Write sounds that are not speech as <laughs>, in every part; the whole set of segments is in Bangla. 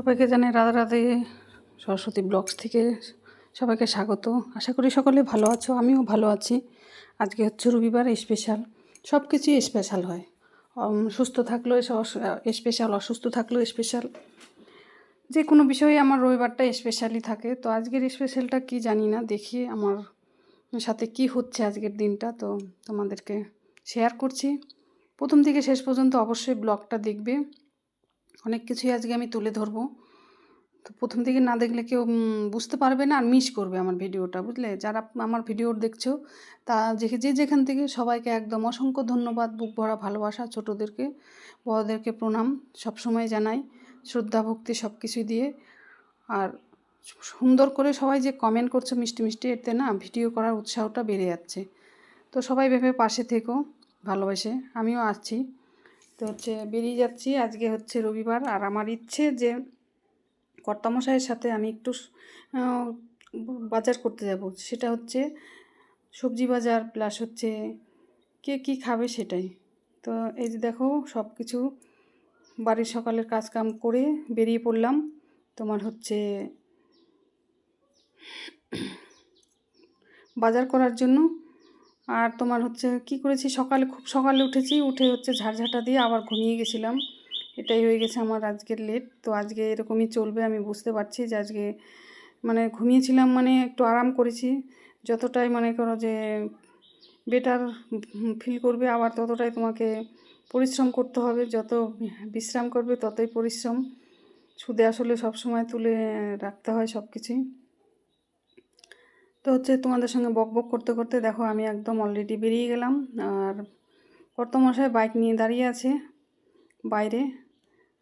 সবাইকে জানাই রাধা রাধে সরস্বতী ব্লগস থেকে সবাইকে স্বাগত। আশা করি সকলে ভালো আছো, আমিও ভালো আছি। আজকে হচ্ছে রবিবার স্পেশাল সব কিছুই স্পেশাল হয়। সুস্থ থাকলেও স্পেশাল অসুস্থ থাকলেও স্পেশাল যে কোনো বিষয়ে আমার রবিবারটা স্পেশালি থাকে। তো আজকের স্পেশালটা কি জানি না, দেখি আমার সাথে কি হচ্ছে আজকের দিনটা। তো তোমাদেরকে শেয়ার করছি। প্রথম থেকে শেষ পর্যন্ত অবশ্যই ব্লগটা দেখবে। অনেক কিছুই আজকে আমি তুলে ধরবো। তো প্রথম থেকে না দেখলে কেউ বুঝতে পারবে না আর মিস করবে আমার ভিডিওটা, বুঝলে? যারা আমার ভিডিও দেখছ, তা যে যে যেখান থেকে সবাইকে একদম অসংখ্য ধন্যবাদ, বুক ভরা ভালোবাসা ছোটোদেরকে, বড়োদেরকে প্রণাম সবসময় জানাই, শ্রদ্ধা, ভক্তি সব কিছুই দিয়ে। আর সুন্দর করে সবাই যে কমেন্ট করছে মিষ্টি মিষ্টি, এতে না ভিডিও করার উৎসাহটা বেড়ে যাচ্ছে। তো সবাই ভেবে পাশে থেকো, ভালোবাসে। আমিও আসছি। তো হচ্ছে বেরিয়ে যাচ্ছি। আজকে হচ্ছে রবিবার আর আমার ইচ্ছে যে কর্তামশাইয়ের সাথে আমি একটু বাজার করতে যাব। সেটা হচ্ছে সবজি বাজার প্লাস হচ্ছে কে কী খাবে সেটাই। তো এই যে দেখো সব কিছু বাড়ির সকালের কাজকাম করে বেরিয়ে পড়লাম। তোমার হচ্ছে বাজার করার জন্য আর তোমার হচ্ছে কি করেছি? সকালে খুব সকালে উঠেছি, উঠে হচ্ছে ঝাড়ঝাটা দিয়ে আবার ঘুমিয়ে গেছিলাম। এটাই হয়ে গেছে আমার আজকের লেট তো আজকে এরকমই চলবে, আমি বুঝতে পারছি যে আজকে মানে ঘুমিয়েছিলাম মানে একটু আরাম করেছি। যতটাই মনে করো যে বেটার ফিল করবে, আবার ততটাই তোমাকে পরিশ্রম করতে হবে। যত বিশ্রাম করবে, ততই পরিশ্রম। সুদে আসলে সব সময় তুলে রাখতে হয় সব কিছুই তো হচ্ছে তোমাদের সঙ্গে বক বক করতে করতে দেখো আমি একদম অলরেডি বেরিয়ে গেলাম। আর কর্তমশাই বাইক নিয়ে দাঁড়িয়ে আছে বাইরে।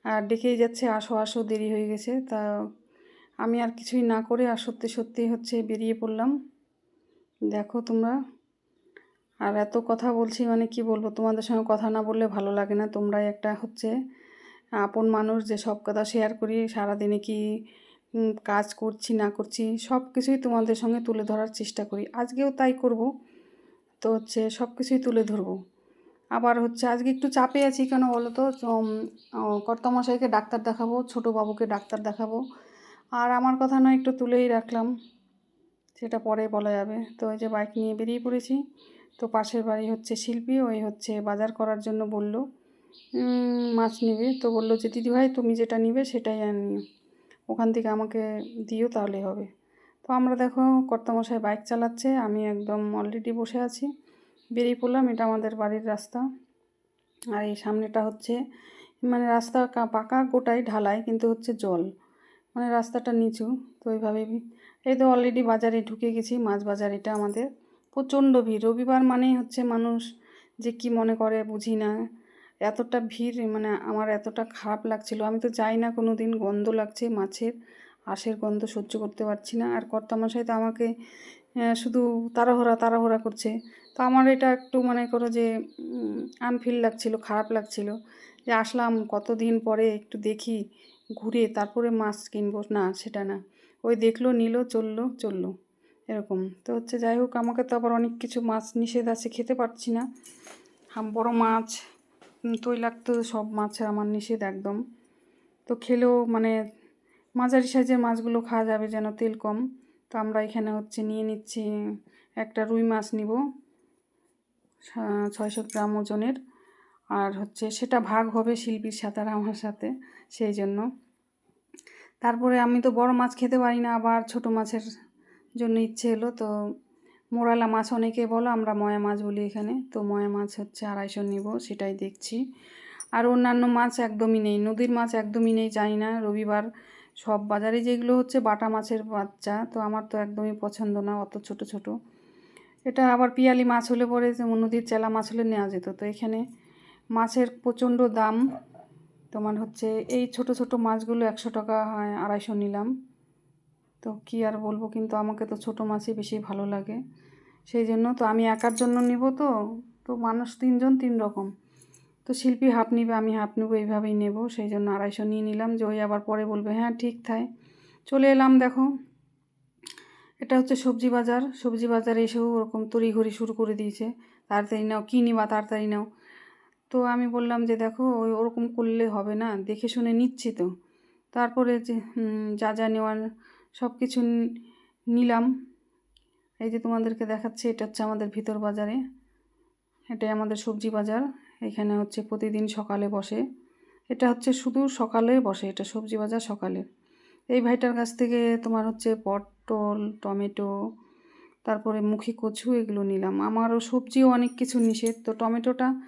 আর ডেকেই যাচ্ছে আসো আসো, দেরি হয়ে গেছে। তা আমি আর কিছুই না করে আর সত্যি সত্যি হচ্ছে বেরিয়ে পড়লাম। দেখো তোমরা। আর এত কথা বলছি মানে কি বলব, তোমাদের সঙ্গে কথা না বললে ভালো লাগে না। তোমরাই একটা হচ্ছে আপন মানুষ যে সব কথা শেয়ার করি, সারাদিনে কি কাজ করছি, না করছি সব কিছুই তোমাদের সঙ্গে তুলে ধরার চেষ্টা করি। আজকেও তাই করব। তো হচ্ছে সব কিছুই তুলে ধরবো। আবার হচ্ছে আজকে একটু চাপে আছি, কেন বলো তো? কর্তামশাইকে ডাক্তার দেখাবো, ছোটো বাবুকে ডাক্তার দেখাবো। আর আমার কথা নয়, একটু তুলেই রাখলাম। সেটা পরে বলা যাবে। তো ওই যে বাইক নিয়ে বেরিয়ে পড়েছি, তো পাশের বাড়ি হচ্ছে শিল্পী, ওই হচ্ছে বাজার করার জন্য বলল। মাছ নেবে। তো বলল যে, দিদিভাই, তুমি যেটা নিবে সেটাই আনিও ওখান থেকে আমাকে দিও তাহলে হবে। তো আমরা দেখো কর্তামশাই বাইক চালাচ্ছে, আমি একদম অলরেডি বসে আছি। বেরিয়ে পড়লাম, এটা আমাদের বাড়ির রাস্তা। আর এই সামনেটা হচ্ছে মানে রাস্তা পাকা গোটাই ঢালাই, কিন্তু হচ্ছে জল। মানে রাস্তাটা নিচু, তো ওইভাবে এই তো অলরেডি বাজারে ঢুকে গেছি, মাছ বাজার এটা আমাদের। প্রচণ্ড ভিড়, রবিবার মানেই হচ্ছে মানুষ যে কি মনে করে বুঝি না। এতটা ভিড় মানে আমার এতটা খারাপ লাগছিল। আমি তো যাই না কোনো দিন গন্ধ লাগছে মাছের, আঁশের গন্ধ সহ্য করতে পারছি না। আর কর্তামশাই তো আমাকে শুধু তাড়াহুড়া তাড়াহুড়া করছে। তো আমার এটা একটু মনে করো যে আনফিল লাগছিল, খারাপ লাগছিল যে, আসলাম কতদিন পরে একটু দেখি, ঘুরে তারপরে মাছ কিনবো। না, সেটা না। ওই দেখল, নিল, চলল চলল, এরকম। তো হচ্ছে যাই হোক, আমাকে তো আবার অনেক কিছু মাছ নিষেধ আছে, খেতে পারছি না। বড় মাছ তৈলাক্ত সব মাছের আমার নিষেধ একদম। তো খেলেও মানে মাঝারি সাইজের মাছগুলো খাওয়া যাবে যেন তেল কম। তো আমরা এখানে হচ্ছে নিয়ে নিচ্ছি একটা রুই মাছ নিব ছয়শো গ্রাম ওজনের। আর হচ্ছে সেটা ভাগ হবে শিল্পীর সাথে আর আমার সাথে, সেই জন্য। তারপরে আমি তো বড় মাছ খেতে পারি না, আবার ছোট মাছের জন্য ইচ্ছে এলো, তো মোরালা মাছ অনেকে বলো, আমরা ময়া মাছ বলি এখানে। তো ময়া মাছ হচ্ছে আড়াইশো নিব, সেটাই দেখছি। আর অন্যান্য মাছ একদমই নেই, নদীর মাছ একদমই নেই, জানি না। রবিবার সব বাজারে যেগুলো হচ্ছে বাটা মাছের বাচ্চা, তো আমার তো একদমই পছন্দ না, অত ছোট ছোট। এটা আবার পিয়ালি মাছ হলে পরে নদীর চেলা মাছ হলে নেওয়া যেত। তো এখানে মাছের প্রচণ্ড দাম। তোমার হচ্ছে এই ছোট ছোট মাছগুলো একশো টাকা হয়, আড়াইশো নিলাম। তো কি আর বলব, কিন্তু আমাকে তো ছোট মাছই বেশি ভালো লাগে। সেই জন্য তো আমি একার জন্য নিব তো তো মানুষ তিনজন তিন রকম। তো শিল্পী হাফ নিবে, আমি হাফ নেব, এইভাবেই নেব। সেই জন্য আড়াইশো নিয়ে নিলাম, যে ওই আবার পরে বলবে হ্যাঁ ঠিক থাই চলে এলাম, দেখো। এটা হচ্ছে সবজি বাজার। সবজি বাজারে এসেও ওরকম তড়িঘড়ি শুরু করে দিয়েছে। তাড়াতাড়ি নাও, কী নিবা, তাড়াতাড়ি নাও। তো আমি বললাম যে, দেখো, ওই ওরকম করলে হবে না, দেখে শুনে নিচ্ছি তো। তারপরে যে যা যা নেওয়ার সব কিছু নিলাম। এই যে তোমাদেরকে দেখাচ্ছি, এটা হচ্ছে আমাদের ভিতর বাজারে। এটাই আমাদের সবজি বাজার। এখানে হচ্ছে প্রতিদিন সকালে বসে। এটা হচ্ছে শুধু সকালে বসে, এটা সবজি বাজার সকালে। এই ভাইটার কাছ থেকে তোমার হচ্ছে পটল, টমেটো, তারপরে মুখী কচু এগুলো নিলাম। আমারও সবজিও অনেক কিছু নিষেধ। তো টমেটোটা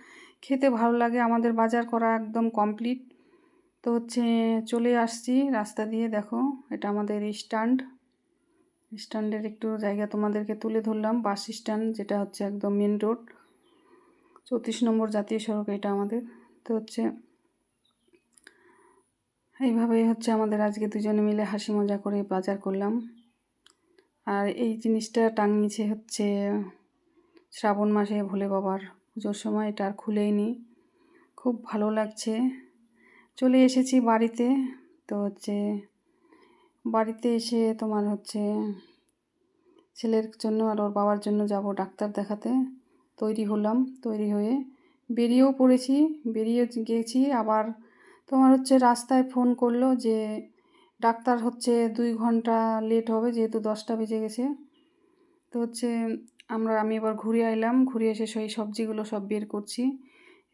খেতে ভালো লাগে। আমাদের বাজার করা একদম কমপ্লিট তো হচ্ছে চলে আসছি রাস্তা দিয়ে, দেখো এটা আমাদের স্ট্যান্ড স্ট্যান্ডের একটু জায়গা তোমাদেরকে তুলে ধরলাম। বাস স্ট্যান্ড যেটা হচ্ছে একদম মেন রোড চৌত্রিশ নম্বর জাতীয় সড়ক এটা আমাদের। তো হচ্ছে এইভাবেই হচ্ছে আমাদের আজকে দুজনে মিলে হাসি মজা করে বাজার করলাম। আর এই জিনিসটা টাঙিয়েছে হচ্ছে শ্রাবণ মাসে ভোলে বাবার পুজোর সময়, এটা আর খুলেই নি খুব ভালো লাগছে। চলে এসেছি বাড়িতে। তো হচ্ছে বাড়িতে এসে তোমার হচ্ছে ছেলের জন্য আর ওর বাবার জন্য যাব ডাক্তার দেখাতে। তৈরি হলাম, তৈরি হয়ে বেরিয়েও পড়েছি, বেরিয়ে গিয়েছি আবার তোমার হচ্ছে রাস্তায় ফোন করল যে ডাক্তার হচ্ছে দুই ঘণ্টা লেট হবে, যেহেতু দশটা বেজে গেছে। তো হচ্ছে আমরা, আমি এবার ঘুরে এলাম ঘুরে এসে সেই সবজিগুলো সব বের করছি।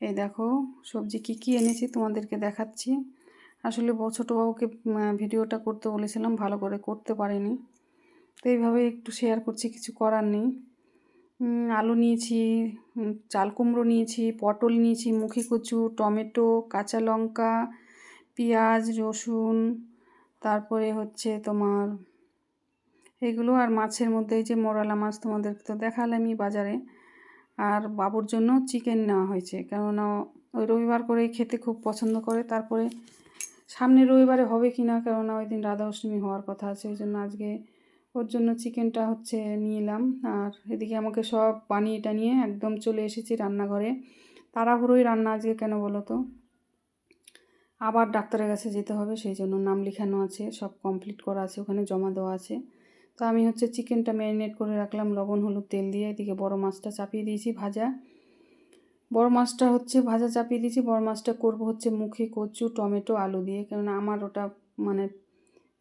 এই দেখো, সবজি কী কী এনেছি তোমাদেরকে দেখাচ্ছি। আসলে ব- ছোটো বাবুকে ভিডিওটা করতে বলেছিলাম, ভালো করে করতে পারিনি। তো এইভাবে একটু শেয়ার করছি, কিছু করার নেই। আলু নিয়েছি চাল কুমড়ো নিয়েছি, পটল নিয়েছি, মুখি কচু, টমেটো, কাঁচা লঙ্কা, পেঁয়াজ, রসুন, তারপরে হচ্ছে তোমার এগুলো আর মাছের মধ্যে এই যে মোরালা মাছ তোমাদের তো দেখালামই বাজারে। আর বাবুর জন্য চিকেন নেওয়া হয়েছে। কেননা ওই রবিবার করে খেতে খুব পছন্দ করে। তারপরে সামনে রবিবারে হবে কি না কেননা ওই দিন রাধা অষ্টমী হওয়ার কথা আছে। ওই জন্য আজকে ওর জন্য চিকেনটা হচ্ছে নিয়ে এলাম। আর এদিকে আমাকে সব বানিয়ে টানিয়ে একদম চলে এসেছি রান্নাঘরে। তাড়াহুড়োই রান্না আজকে কেন বলো তো? আবার ডাক্তারের কাছে যেতে হবে, সেই জন্য নাম লেখানো আছে, সব কমপ্লিট করা আছে, ওখানে জমা দেওয়া আছে। তো আমি হচ্ছে চিকেনটা ম্যারিনেট করে রাখলাম, লবণ, হলুদ, তেল দিয়ে। এদিকে বড় মাছটা চাপিয়ে দিয়েছি ভাজা। বড় মাছটা হচ্ছে ভাজা চাপিয়ে দিয়েছি। বড় মাছটা করব হচ্ছে মুখে কচু, টমেটো, আলু দিয়ে। কেননা আমার ওটা মানে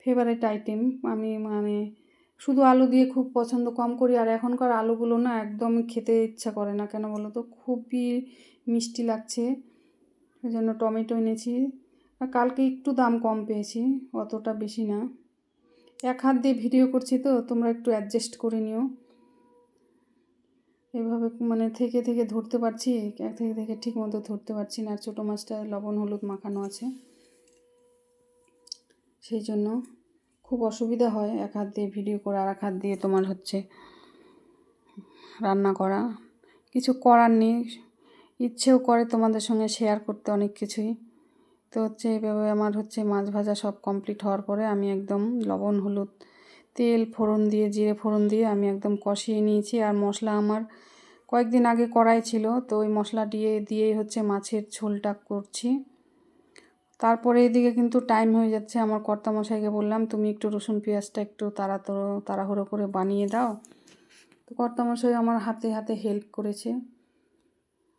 ফেভারিট আইটেম আমি মানে শুধু আলু দিয়ে খুব পছন্দ কম করি। আর এখনকার আলুগুলো না একদম খেতে ইচ্ছা করে না। কেন বলো তো? খুবই মিষ্টি লাগছে। ওই জন্য টমেটো এনেছি। আর কালকে একটু দাম কম পেয়েছি, অতটা বেশি না। এক হাত দিয়ে ভিডিও করছি তো, তোমরা একটু অ্যাডজাস্ট করে নিও। এভাবে মানে থেকে থেকে ধরতে পারছি, এক থেকে থেকে ঠিক মতো ধরতে পারছি না। আর ছোটো মাছটা লবণ, হলুদ মাখানো আছে। সেই জন্য খুব অসুবিধা হয় এক হাত দিয়ে ভিডিও করা আর এক হাত দিয়ে তোমার হচ্ছে রান্না করা। কিছু করার নেই। ইচ্ছেও করে তোমাদের সঙ্গে শেয়ার করতে অনেক কিছুই। তো হচ্ছে এইভাবে আমার হচ্ছে মাছ ভাজা সব কমপ্লিট হওয়ার পরে আমি একদম লবণ, হলুদ, তেল, ফোড়ন দিয়ে, জিরে ফোড়ন দিয়ে আমি একদম কষিয়ে নিয়েছি। আর মশলা আমার কয়েকদিন আগে কড়াই ছিল, তো ওই মশলা দিয়ে, দিয়েই হচ্ছে মাছের ঝোলটা করছি। তারপরে এদিকে কিন্তু টাইম হয়ে যাচ্ছে। আমার কর্তামশাইকে বললাম, তুমি একটু রসুন, পেঁয়াজটা একটু তাড়াতাড়ো, তাড়াহুড়ো করে বানিয়ে দাও। তো কর্তামশাই আমার হাতে হাতে হেল্প করেছে।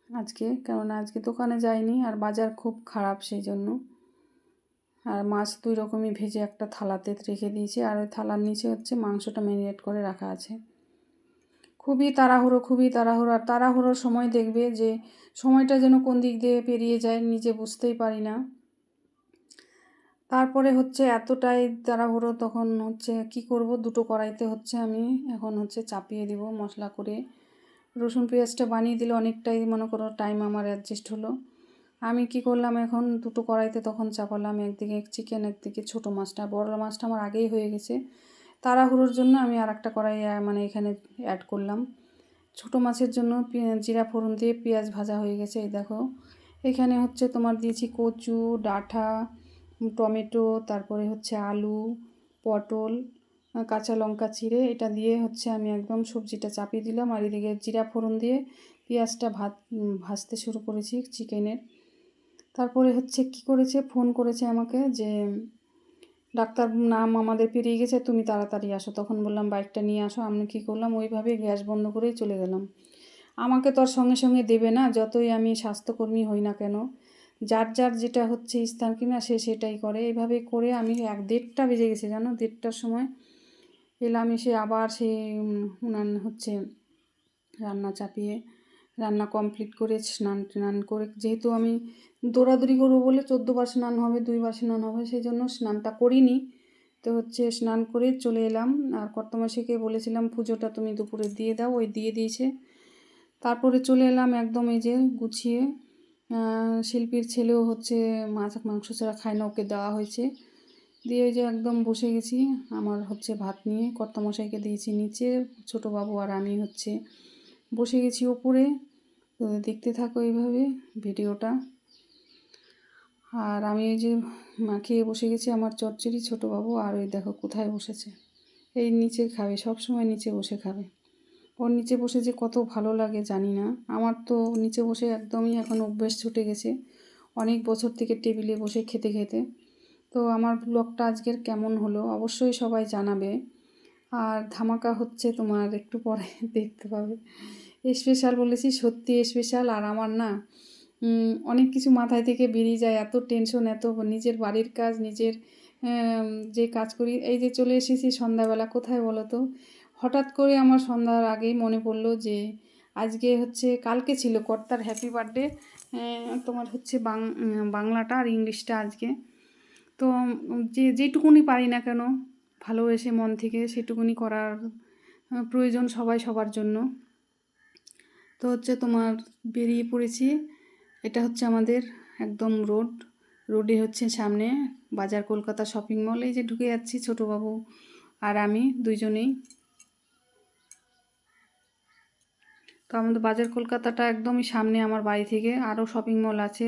আজকে, কেননা আজকে দোকানে যাইনি আর বাজার খুব খারাপ সেই জন্য আর মাছ দুই রকমই ভেজে একটা থালাতে রেখে দিয়েছি আর ওই থালার নিচে হচ্ছে মাংসটা ম্যারিনেট করে রাখা আছে। খুবই তাড়াহুড়ো খুবই তাড়াহুড়ো আর তাড়াহুড়োর সময় দেখবে যে সময়টা যেন কোন দিক দিয়ে পেরিয়ে যায় নিজে বুঝতেই পারি না। তারপরে হচ্ছে এতটাই তাড়াহুড়ো তখন হচ্ছে কি করব, দুটো কড়াইতে হচ্ছে আমি এখন হচ্ছে চাপিয়ে দিব মশলা করে। রসুন পেঁয়াজটা বানিয়ে দিলে অনেকটাই মনে করো টাইম আমার অ্যাডজাস্ট হলো। আমি কি করলাম এখন? দুটো কড়াইতে তখন চাপালাম, একদিকে চিকেন একদিকে ছোটো মাছটা। বড় মাছটা আমার আগেই হয়ে গেছে। তাড়াহুড়োর জন্য আমি আর একটা কড়াই মানে এখানে অ্যাড করলাম। ছোটো মাছের জন্য জিরা ফোড়ন দিয়ে পেঁয়াজ ভাজা হয়ে গেছে, এই দেখো। এখানে হচ্ছে তোমার দিয়েছি কচু, ডাঁটা, টমেটো, তারপরে হচ্ছে আলু, পটল কাঁচা লঙ্কা চিড়ে, এটা দিয়ে হচ্ছে আমি একদম সবজিটা চাপিয়ে দিলাম। আর এদিকে জিরা ফোড়ন দিয়ে পেঁয়াজটা ভাত ভাজতে শুরু করেছি চিকেনের। তারপরে হচ্ছে কি করেছে, ফোন করেছে আমাকে যে, ডাক্তার নাম আমাদের পেরিয়ে গেছে, তুমি তাড়াতাড়ি আসো। তখন বললাম, বাইকটা নিয়ে আসো। আমি কী করলাম, ওইভাবে গ্যাস বন্ধ করেই চলে গেলাম। আমাকে তো আর সঙ্গে সঙ্গে দেবে না, যতই আমি স্বাস্থ্যকর্মী হই না কেন, যার যার যেটা হচ্ছে স্থান কিনা সে সেটাই করে। এইভাবে করে আমি এক দেড়টা বেজে গেছে, জানো? দেড়টার সময় এলাম এসে আবার সে উনান হচ্ছে রান্না চাপিয়ে রান্না কমপ্লিট করে স্নান টান করে, যেহেতু আমি দৌড়াদৌড়ি করব বলে চোদ্দোবার স্নান হবে দুইবার স্নান হবে, সেই জন্য স্নানটা করিনি। তো হচ্ছে স্নান করে চলে এলাম। আর কর্তমাসিকে বলেছিলাম, পুজোটা তুমি দুপুরে দিয়ে দাও। ওই দিয়ে দিয়েছে। তারপরে চলে এলাম একদম এই যে গুছিয়ে। শিল্পীর ছেলেও হচ্ছে মাছ, মাংস ছাড়া খায় না, ওকে দেওয়া হয়েছে। দিয়ে ওই যে একদম বসে গেছি, আমার হচ্ছে ভাত নিয়ে, কর্তামশাইকে দিয়েছি নিচে ছোটো বাবু আর আমি হচ্ছে বসে গেছি ওপরে। তো দেখতে থাকো এইভাবে ভিডিওটা। আর আমি ওই যে মাখিয়ে বসে গেছি আমার চচ্চড়ি ছোটো বাবু আর ওই দেখো কোথায় বসেছে। এই নিচে খাবে সব সময় নিচে বসে খাবে। ওর নিচে বসে যে কত ভালো লাগে জানি না। আমার তো নিচে বসে একদমই এখন অভ্যেস ছুটে গেছে। অনেক বছর থেকে টেবিলে বসে খেতে খেতে। তো আমার ব্লগটা আজকের কেমন হলো অবশ্যই সবাই জানাবে। আর ধামাকা হচ্ছে তোমার একটু পরে <laughs> দেখতে পাবে। স্পেশাল বলেছি, সত্যি স্পেশাল আর আমার না অনেক কিছু মাথায় থেকে বেরিয়ে যায়, এত টেনশন এত নিজের বাড়ির কাজ, নিজের যে কাজ করি। এই যে চলে এসেছি সন্ধ্যাবেলা, কোথায় বলো তো? হঠাৎ করে আমার সন্ধ্যার আগেই মনে পড়ল যে, আজকে হচ্ছে, কালকে ছিল কর্তার হ্যাপি বার্থডে তোমার হচ্ছে বাংলাটা আর ইংলিশটা আজকে। তো যে, যেটুকুনি পারি না কেন, ভালোবেসে মন থেকে সেটুকুনি করার প্রয়োজন সবাই সবার জন্য। তো হচ্ছে তোমার বেরিয়ে পড়েছি, এটা হচ্ছে আমাদের একদম রোড। রোডে হচ্ছে সামনে বাজার কলকাতা শপিং মল, এই যে ঢুকে যাচ্ছি ছোটোবাবু আর আমি দুইজনেই। তো আমাদের বাজার কলকাতাটা একদমই সামনে আমার বাড়ি থেকে, আরও শপিং মল আছে।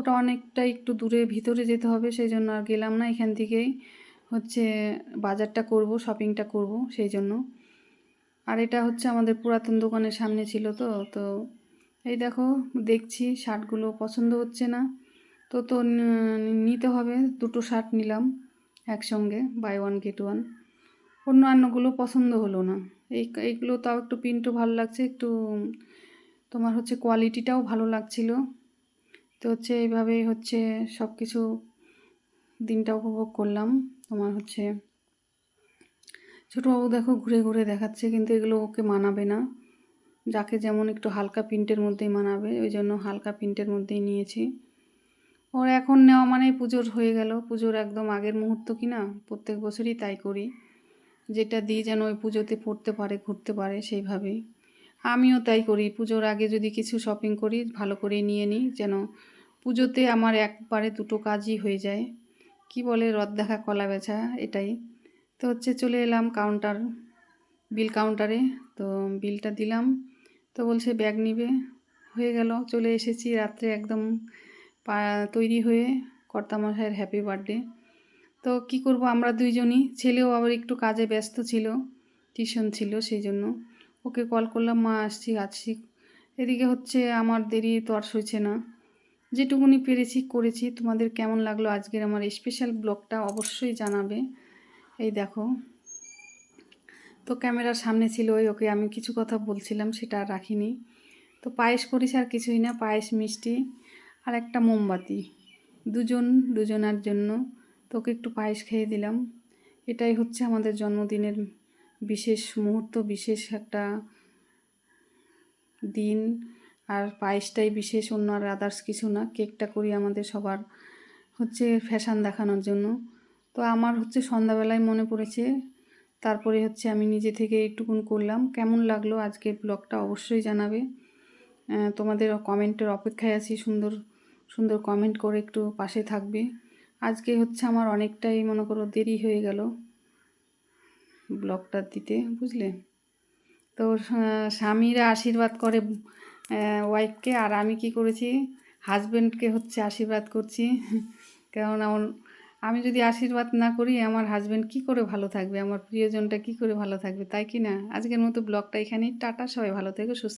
ওটা অনেকটা একটু দূরে ভিতরে যেতে হবে সেই জন্য আর গেলাম না। এখান থেকেই হচ্ছে বাজারটা করব, শপিংটা করব সেই জন্য আর এটা হচ্ছে আমাদের পুরাতন দোকানের সামনে ছিল তো তো এই দেখো, দেখছি শার্টগুলো পছন্দ হচ্ছে না। তো তো নিতে হবে, দুটো শার্ট নিলাম একসঙ্গে বাই ওয়ান গেট ওয়ান অন্যান্যগুলো পছন্দ হলো না। এই, এইগুলো তাও একটু প্রিন্টও ভালো লাগছে, একটু তোমার হচ্ছে কোয়ালিটিটাও ভালো লাগছিল। তো হচ্ছে এইভাবেই হচ্ছে সব কিছু দিনটা উপভোগ করলাম। তোমার হচ্ছে ছোটোবাবু দেখো ঘুরে ঘুরে দেখাচ্ছে, কিন্তু এগুলো ওকে মানাবে না। যাকে যেমন একটু হালকা প্রিন্টের মধ্যেই মানাবে, ওই জন্য হালকা প্রিন্টের মধ্যেই নিয়েছি। ওর এখন নেওয়া মানে পুজোর হয়ে গেল। পুজোর একদম আগের মুহূর্ত কি না প্রত্যেক বছরই তাই করি। যেটা দিই যেন ওই পুজোতে পড়তে পারে, ঘুরতে পারে, সেইভাবেই। আমিও তাই করি। পুজোর আগে যদি কিছু শপিং করি, ভালো করে নিয়ে নিই। যেন পুজোতে আমার একবারে দুটো কাজই হয়ে যায়। কি বলে রদ দেখা, কলা বেচা, এটাই। তো হচ্ছে চলে এলাম কাউন্টার বিল কাউন্টারে তো বিলটা দিলাম। তো বলছে ব্যাগ নিবে? হয়ে গেল। চলে এসেছি রাত্রে একদম তৈরি হয়ে কর্তামশাইয়ের হ্যাপি বার্থডে তো কি করব, আমরা দুইজনই। ছেলেও আবার একটু কাজে ব্যস্ত ছিল, টিউশন ছিল, সেই জন্য। ওকে কল করলাম, মা, আসছি আসছি। এদিকে হচ্ছে আমার দেরি তো আর সইছে না। যেটুকুনি পেরেছি, করেছি। তোমাদের কেমন লাগল আজকের আমার স্পেশাল ব্লগটা অবশ্যই জানাবে। এই দেখো। তো ক্যামেরার সামনে ছিল ওই, ওকে আমি কিছু কথা বলছিলাম, সেটা আর রাখিনি। তো পায়েস করেছি আর কিছুই না, পায়েস, মিষ্টি আর একটা মোমবাতি। দুজন, দুজনার জন্য। তোকে একটু পায়েস খেয়ে দিলাম। এটাই হচ্ছে আমাদের জন্মদিনের বিশেষ মুহূর্ত, বিশেষ একটা দিন। আর পায়েসটাই বিশেষ, অন্য আর আদার্স কিছু না। কেকটা করি আমাদের সবার হচ্ছে ফ্যাশান দেখানোর জন্য। তো আমার হচ্ছে সন্ধ্যাবেলায় মনে পড়েছে, তারপরে হচ্ছে আমি নিজে থেকে একটুকুন করলাম। কেমন লাগল আজকের ব্লগটা অবশ্যই জানাবে। তোমাদের কমেন্টের অপেক্ষায় আছি, সুন্দর সুন্দর কমেন্ট করে একটু পাশে থাকবে। আজকে হচ্ছে আমার অনেকটাই মনে করো দেরি হয়ে গেল। ব্লগটা দিতে, বুঝলে? তো স্বামীরা আশীর্বাদ করে ওয়াইফকে আর আমি কি করেছি? হাজব্যান্ডকে হচ্ছে আশীর্বাদ করছি। <laughs> কারণ আমার আমি যদি আশীর্বাদ না করি, আমার হাজব্যান্ড কি করে ভালো থাকবে? আমার প্রিয়জনটা কি করে ভালো থাকবে? তাই কি না? আজকের মতো ব্লগটা এখানেই। টাটা, সবাই ভালো থেকো, সুস্থ